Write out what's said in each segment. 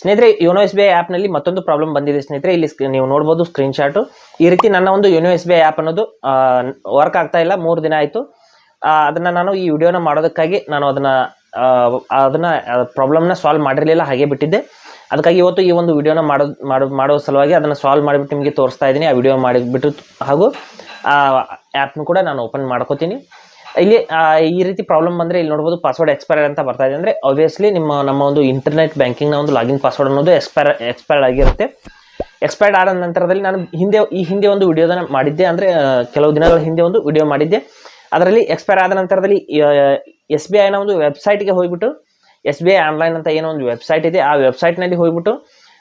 ಸ್ನೇಹಿತರೆ YONO S B I ಆ್ಯಪ್ನಲ್ಲಿ ಮತ್ತೊಂದು ಪ್ರಾಬ್ಲಮ್ ಬಂದಿದೆ ಸ್ನೇಹಿತರೆ. ಇಲ್ಲಿ ನೀವು ನೋಡ್ಬೋದು ಸ್ಕ್ರೀನ್ ಶಾಟು ಈ ರೀತಿ ನನ್ನ ಒಂದು YONO S B I app ಅನ್ನೋದು ವರ್ಕ್ ಆಗ್ತಾ ಇಲ್ಲ. ಮೂರು ದಿನ ಆಯಿತು. ಅದನ್ನು ನಾನು ಈ ವಿಡಿಯೋನ ಮಾಡೋದಕ್ಕಾಗಿ ನಾನು ಅದನ್ನು ಅದನ್ನು ಪ್ರಾಬ್ಲಮ್ನ ಸಾಲ್ವ್ ಮಾಡಿರಲಿಲ್ಲ, ಹಾಗೆ ಬಿಟ್ಟಿದ್ದೆ. ಅದಕ್ಕಾಗಿ ಇವತ್ತು ಈ ಒಂದು ವಿಡಿಯೋನ ಮಾಡೋ ಮಾಡೋ ಮಾಡೋ ಸಲುವಾಗಿ ಅದನ್ನು ಸಾಲ್ವ್ ಮಾಡಿಬಿಟ್ಟು ನಿಮಗೆ ತೋರಿಸ್ತಾ ಇದ್ದೀನಿ. ಆ ವಿಡಿಯೋ ಮಾಡಿಬಿಟ್ಟು, ಹಾಗೂ ಆ ಆ್ಯಪ್ನು ಕೂಡ ನಾನು ಓಪನ್ ಮಾಡ್ಕೋತೀನಿ. ಇಲ್ಲಿ ಈ ರೀತಿ ಪ್ರಾಬ್ಲಮ್ ಬಂದರೆ ಇಲ್ಲಿ ನೋಡ್ಬೋದು ಪಾಸ್ವರ್ಡ್ ಎಕ್ಸ್ಪೈರ್ ಅಂತ ಬರ್ತಾ ಇದೆ. ಅಂದರೆ ಆಬ್ವಿಯಸ್ಲಿ ನಿಮ್ಮ, ನಮ್ಮ ಒಂದು ಇಂಟರ್ನೆಟ್ ಬ್ಯಾಂಕಿಂಗ್ನ ಒಂದು ಲಾಗಿನ್ ಪಾಸ್ವರ್ಡ್ ಅನ್ನೋದು ಎಕ್ಸ್ಪೈರ್ ಎಕ್ಸ್ಪೈರ್ಡ್ ಆಗಿರುತ್ತೆ. ಎಕ್ಸ್ಪೈರ್ಡ್ ಆದ ನಂತರದಲ್ಲಿ ನಾನು ಹಿಂದೆ, ಈ ಹಿಂದೆ ಒಂದು ವಿಡಿಯೋದನ್ನ ಮಾಡಿದ್ದೆ. ಅಂದರೆ ಕೆಲವು ದಿನಗಳ ಹಿಂದೆ ಒಂದು ವಿಡಿಯೋ ಮಾಡಿದ್ದೆ. ಅದರಲ್ಲಿ ಎಕ್ಸ್ಪೈರ್ ಆದ ನಂತರದಲ್ಲಿ ಎಸ್ ಬಿ ಐನ ಒಂದು ವೆಬ್ಸೈಟ್ಗೆ ಹೋಗ್ಬಿಟ್ಟು ಎಸ್ ಬಿ ಐ ಆನ್ಲೈನ್ ಅಂತ ಏನೋ ಒಂದು ವೆಬ್ಸೈಟ್ ಇದೆ. ಆ ವೆಬ್ಸೈಟ್ನಲ್ಲಿ ಹೋಗ್ಬಿಟ್ಟು,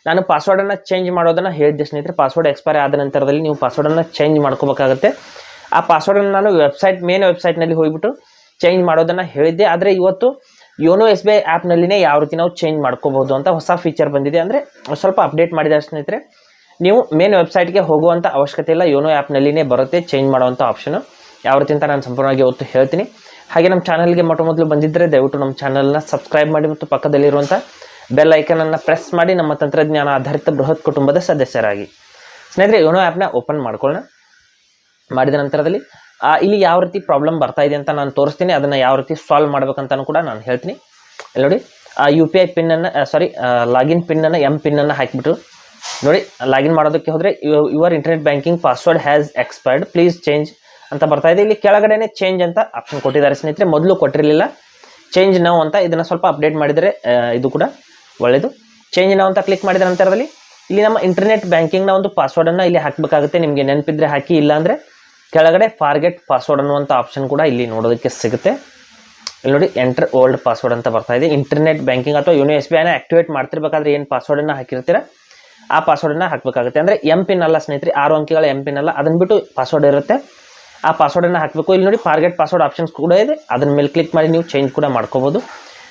ನಾನು ಪಾಸ್ವರ್ಡನ್ನು ಚೇಂಜ್ ಮಾಡೋದನ್ನು ಹೇಳಿದ್ದೆ ಸ್ನೇಹಿತರೆ ಪಾಸ್ವರ್ಡ್ ಎಕ್ಸ್ಪೈರ್ ಆದ ನಂತರದಲ್ಲಿ ನೀವು ಪಾಸ್ವರ್ಡನ್ನು ಚೇಂಜ್ ಮಾಡ್ಕೋಬೇಕಾಗುತ್ತೆ. ಆ ಪಾಸ್ವರ್ಡನ್ನು ನಾನು ವೆಬ್ಸೈಟ್ ಮೇನ್ ವೆಬ್ಸೈಟ್ನಲ್ಲಿ ಹೋಗಿಬಿಟ್ಟು ಚೇಂಜ್ ಮಾಡೋದನ್ನು ಹೇಳಿದ್ದೆ. ಆದರೆ ಇವತ್ತು ಯೋನೋ ಎಸ್ ಬಿ ಐ ಆ್ಯಪ್ನಲ್ಲಿನೇ ಯಾವ ರೀತಿ ನಾವು ಚೇಂಜ್ ಮಾಡ್ಕೋಬಹುದು ಅಂತ ಹೊಸ ಫೀಚರ್ ಬಂದಿದೆ. ಅಂದರೆ ಸ್ವಲ್ಪ ಅಪ್ಡೇಟ್ ಮಾಡಿದ್ದಾರೆ ಸ್ನೇಹಿತರೆ. ನೀವು ಮೇನ್ ವೆಬ್ಸೈಟ್ಗೆ ಹೋಗುವಂಥ ಅವಶ್ಯಕತೆ ಇಲ್ಲ. ಯೋನೋ ಆ್ಯಪ್ನಲ್ಲಿನೇ ಬರುತ್ತೆ ಚೇಂಜ್ ಮಾಡುವಂಥ ಆಪ್ಷನು ಯಾವ ರೀತಿ ಅಂತ ನಾನು ಸಂಪೂರ್ಣವಾಗಿ ಇವತ್ತು ಹೇಳ್ತೀನಿ. ಹಾಗೆ ನಮ್ಮ ಚಾನಲ್ಗೆ ಮೊಟ್ಟ ಮೊದಲು ಬಂದಿದ್ದರೆ ದಯವಿಟ್ಟು ನಮ್ಮ ಚಾನಲ್ನ ಸಬ್ಸ್ಕ್ರೈಬ್ ಮಾಡಿ ಮತ್ತು ಪಕ್ಕದಲ್ಲಿರುವಂಥ ಬೆಲ್ ಐಕನನ್ನು ಪ್ರೆಸ್ ಮಾಡಿ ನಮ್ಮ ತಂತ್ರಜ್ಞಾನ ಆಧಾರಿತ ಬೃಹತ್ ಕುಟುಂಬದ ಸದಸ್ಯರಾಗಿ. ಸ್ನೇಹಿತರೆ, ಯೋನೋ ಆ್ಯಪ್ನ ಓಪನ್ ಮಾಡ್ಕೊಳ್ಳೋಣ. ಮಾಡಿದ ನಂತರದಲ್ಲಿ ಇಲ್ಲಿ ಯಾವ ರೀತಿ ಪ್ರಾಬ್ಲಮ್ ಬರ್ತಾ ಇದೆ ಅಂತ ನಾನು ತೋರಿಸ್ತೀನಿ. ಅದನ್ನು ಯಾವ ರೀತಿ ಸಾಲ್ವ್ ಮಾಡ್ಬೇಕಂತಲೂ ಕೂಡ ನಾನು ಹೇಳ್ತೀನಿ. ಇಲ್ಲಿ ನೋಡಿ ಯು ಪಿ ಐ ಪಿನ್ನನ್ನು ಸಾರಿ ಲಾಗಿನ್ ಪಿನ್ನನ್ನು ಎಂ ಪಿನ್ನನ್ನು ಹಾಕಿಬಿಟ್ಟು ನೋಡಿ ಲಾಗಿನ್ ಮಾಡೋದಕ್ಕೆ ಹೋದರೆ your internet banking password has expired please change ಅಂತ ಬರ್ತಾ ಇದೆ. ಇಲ್ಲಿ ಕೆಳಗಡೆನೆ ಚೇಂಜ್ ಅಂತ ಆಪ್ಷನ್ ಕೊಟ್ಟಿದ್ದಾರೆ ಸ್ನೇಹಿತರೆ. ಮೊದಲು ಕೊಟ್ಟಿರಲಿಲ್ಲ. ಚೇಂಜ್ ನಾವು ಅಂತ ಇದನ್ನು ಸ್ವಲ್ಪ ಅಪ್ಡೇಟ್ ಮಾಡಿದರೆ ಇದು ಕೂಡ ಒಳ್ಳೆಯದು ಚೇಂಜ್ ನಾವು ಅಂತ ಕ್ಲಿಕ್ ಮಾಡಿದ ನಂತರದಲ್ಲಿ, ಇಲ್ಲಿ ನಮ್ಮ ಇಂಟರ್ನೆಟ್ ಬ್ಯಾಂಕಿಂಗ್ನ ಒಂದು ಪಾಸ್ವರ್ಡನ್ನು ಇಲ್ಲಿ ಹಾಕಬೇಕಾಗುತ್ತೆ. ನಿಮಗೆ ನೆನಪಿದ್ರೆ ಹಾಕಿ, ಇಲ್ಲಾಂದರೆ ಕೆಳಗಡೆ ಫಾರ್ಗೆಟ್ ಪಾಸ್ವರ್ಡ್ ಅನ್ನುವಂಥ ಆಪ್ಷನ್ ಕೂಡ ಇಲ್ಲಿ ನೋಡೋದಕ್ಕೆ ಸಿಗುತ್ತೆ. ಇಲ್ಲಿ ನೋಡಿ ಎಂಟರ್ ಓಲ್ಡ್ ಪಾಸ್ವರ್ಡ್ ಅಂತ ಬರ್ತಾ ಇದೆ. ಇಂಟರ್ನೆಟ್ ಬ್ಯಾಂಕಿಂಗ್ ಅಥವಾ ಯೂನೋ ಎಸ್ ಬಿ ಐನ ಆಕ್ಟಿವೇಟ್ ಮಾಡ್ತಿರ್ಬೇಕಾದ್ರೆ ಏನು ಪಾಸ್ವರ್ಡನ್ನು ಹಾಕಿರ್ತೀರ? ಆ ಪಾಸ್ವರ್ಡನ್ನು ಹಾಕಬೇಕಾಗುತ್ತೆ. ಅಂದರೆ ಎಂ ಪಿನ್ ಅಲ್ಲ ಸ್ನೇಹಿತರೆ, ಆರು ಅಂಕಿಗಳ ಎಂ ಪಿನ್ ಅಲ್ಲ, ಅದನ್ನು ಬಿಟ್ಟು ಪಾಸ್ವರ್ಡ್ ಇರುತ್ತೆ. ಆ ಪಾಸ್ವರ್ಡನ್ನು ಹಾಕಬೇಕು. ಇಲ್ಲಿ ನೋಡಿ ಫಾರ್ಗೆಟ್ ಪಾಸ್ವರ್ಡ್ ಆಪ್ಷನ್ಸ್ ಕೂಡ ಇದೆ. ಅದನ್ನ ಮೇಲೆ ಕ್ಲಿಕ್ ಮಾಡಿ ನೀವು ಚೇಂಜ್ ಕೂಡ ಮಾಡ್ಕೋಬೋದು.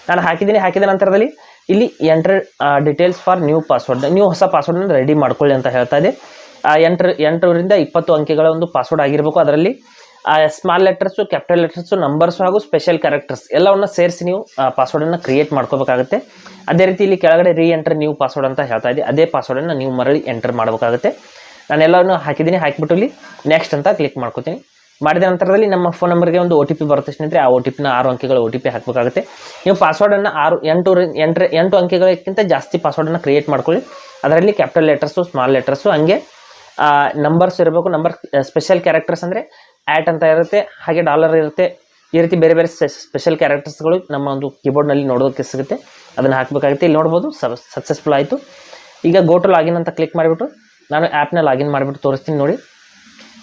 ನಾನು ಹಾಕಿದ್ದೀನಿ, ಹಾಕಿದ ನಂತರದಲ್ಲಿ ಇಲ್ಲಿ enter details for new password ನೀವು ಹೊಸ ಪಾಸ್ವರ್ಡನ್ನು ರೆಡಿ ಮಾಡ್ಕೊಳ್ಳಿ ಅಂತ ಹೇಳ್ತಾ ಇದೆ. ಆ, ಎಂಟರ್ ಎಂಟರಿಂದ ಇಪ್ಪತ್ತು ಅಂಕಿಗಳ ಒಂದು ಪಾಸ್ವರ್ಡ್ ಆಗಿರಬೇಕು ಅದರಲ್ಲಿ. Small letters capital letters numbers ಹಾಗೂ ಸ್ಪೆಷಲ್ ಕ್ಯಾರೆಕ್ಟರ್ಸ್ ಎಲ್ಲವನ್ನ ಸೇರಿಸಿ ನೀವು ಪಾಸ್ವರ್ಡನ್ನು ಕ್ರಿಯೇಟ್ ಮಾಡ್ಕೋಬೇಕಾಗುತ್ತೆ. ಅದೇ ರೀತಿ ಇಲ್ಲಿ ಕೆಳಗಡೆ ರೀ ಎಂಟರ್ ನ್ಯೂ ಪಾಸ್ವರ್ಡ್ ಅಂತ ಹೇಳ್ತಾ ಇದೆ ಅದೇ ಪಾಸ್ವರ್ಡನ್ನು ನೀವು ಮರಳಿ ಎಂಟರ್ ಮಾಡಬೇಕಾಗುತ್ತೆ. ನಾನು ಎಲ್ಲವನ್ನು ಹಾಕಿದ್ದೀನಿ. ಹಾಕಿಬಿಟ್ಟು ಇಲ್ಲಿ ನೆಕ್ಸ್ಟ್ ಅಂತ ಕ್ಲಿಕ್ ಮಾಡ್ಕೋತೀನಿ. ಮಾಡಿದ ನಂತರದಲ್ಲಿ ನಮ್ಮ ಫೋನ್ ನಂಬರ್ಗೆ ಒಂದು ಒ ಟಿ ಪಿ ಬರುತ್ತೆ. ಸ್ನೇಹಿತರೆ, ಆ ಒ ಟಿ ಪಿನ ಆರು ಅಂಕಿಗಳ ಒ ಟಿ ಪಿ ಹಾಕಬೇಕಾಗುತ್ತೆ. ನೀವು ಪಾಸ್ವರ್ಡನ್ನು ಆರು, ಎಂಟು ರಿ- ಎಂಟು ಅಂಕಿಗಳಕ್ಕಿಂತ ಜಾಸ್ತಿ ಪಾಸ್ವರ್ಡನ್ನು ಕ್ರಿಯೇಟ್ ಮಾಡ್ಕೊಳ್ಳಿ. ಅದರಲ್ಲಿ ಕ್ಯಾಪಿಟಲ್ ಲೆಟರ್ಸು ಸ್ಮಾಲ್ ಲೆಟರ್ಸು ಹಂಗೆ ನಂಬರ್ಸ್ ಇರಬೇಕು ನಂಬರ್ ಸ್ಪೆಷಲ್ ಕ್ಯಾರೆಕ್ಟರ್ಸ್ ಅಂದರೆ ಆ್ಯಟ್ ಅಂತ ಇರುತ್ತೆ, ಹಾಗೆ ಡಾಲರ್ ಇರುತ್ತೆ. ಈ ರೀತಿ ಬೇರೆ ಬೇರೆ ಸ್ಪೆಷಲ್ ಕ್ಯಾರೆಕ್ಟರ್ಸ್ಗಳು ನಮ್ಮ ಒಂದು ಕೀಬೋರ್ಡ್ನಲ್ಲಿ ನೋಡೋದಕ್ಕೆ ಸಿಗುತ್ತೆ. ಅದನ್ನು ಹಾಕಬೇಕಾಗುತ್ತೆ. ಇಲ್ಲಿ ನೋಡ್ಬೋದು ಸಕ್ಸಸ್ಫುಲ್ ಆಯಿತು. ಈಗ ಗೋ ಟು ಲಾಗಿನ್ ಅಂತ ಕ್ಲಿಕ್ ಮಾಡಿಬಿಟ್ಟು, ನಾನು ಆ್ಯಪ್ನ ಲಾಗಿನ್ ಮಾಡಿಬಿಟ್ಟು ತೋರಿಸ್ತೀನಿ ನೋಡಿ.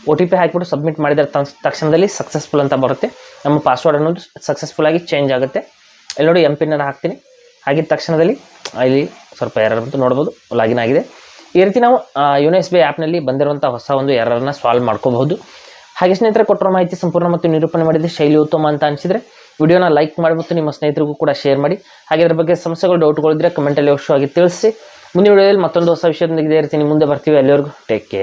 ಒ ಟಿ ಪಿ ಹಾಕಿಬಿಟ್ಟು ಸಬ್ಮಿಟ್ ಮಾಡಿದ ತಕ್ಷ- ತಕ್ಷಣದಲ್ಲಿ ಸಕ್ಸಸ್ಫುಲ್ ಅಂತ ಬರುತ್ತೆ. ನಮ್ಮ ಪಾಸ್ವರ್ಡ್ ಅನ್ನೋದು ಸಕ್ಸಸ್ಫುಲ್ ಆಗಿ ಚೇಂಜ್ ಆಗುತ್ತೆ. ಇಲ್ಲಿ ನೋಡಿ ಎಂ ಪಿನ್ನ ಹಾಕ್ತೀನಿ. ಹಾಗಿದ ತಕ್ಷಣದಲ್ಲಿ, ಇಲ್ಲಿ ಸ್ವಲ್ಪ ಎರರ್ ಬಂತು, ನೋಡ್ಬೋದು ಲಾಗಿನ್ ಆಗಿದೆ. ಈ ರೀತಿ ನಾವು ಯುನೋ ಎಸ್ ಬಿ ಆ್ಯಪ್ನಲ್ಲಿ ಬಂದಿರುವಂಥ ಹೊಸ ಒಂದು ಎರರನ್ನು ಸಾಲ್ವ್ ಮಾಡ್ಕೋಬಹುದು. ಹಾಗೆ ಸ್ನೇಹಿತರೆ, ಕೊಟ್ಟಿರೋ ಮಾಹಿತಿ ಸಂಪೂರ್ಣ ಮತ್ತು ನಿರೂಪಣೆ ಮಾಡಿದರೆ ಶೈಲಿ ಉತ್ತಮ ಅಂತ ಅನಿಸಿದರೆ ವಿಡಿಯೋನ ಲೈಕ್ ಮಾಡಿಬಿಟ್ಟು ನಿಮ್ಮ ಸ್ನೇಹಿತರಿಗೂ ಕೂಡ ಶೇರ್ ಮಾಡಿ. ಹಾಗೆ ಅದ್ರ ಬಗ್ಗೆ ಸಮಸ್ಯೆಗಳು ಡೌಟ್ಗಳಿದ್ರೆ ಕಮೆಂಟಲ್ಲಿ ಅವಶ್ಯವಾಗಿ ತಿಳಿಸಿ. ಮುಂದಿನ ವಿಡಿಯೋದಲ್ಲಿ ಮತ್ತೊಂದು ಹೊಸ ವಿಷಯದೊಂದಿಗೆ ಇದೇ ರೀತಿ ಮುಂದೆ ಬರ್ತೀವಿ. ಅಲ್ಲಿವರೆಗೂ ಟೇಕ್ ಕೇರ್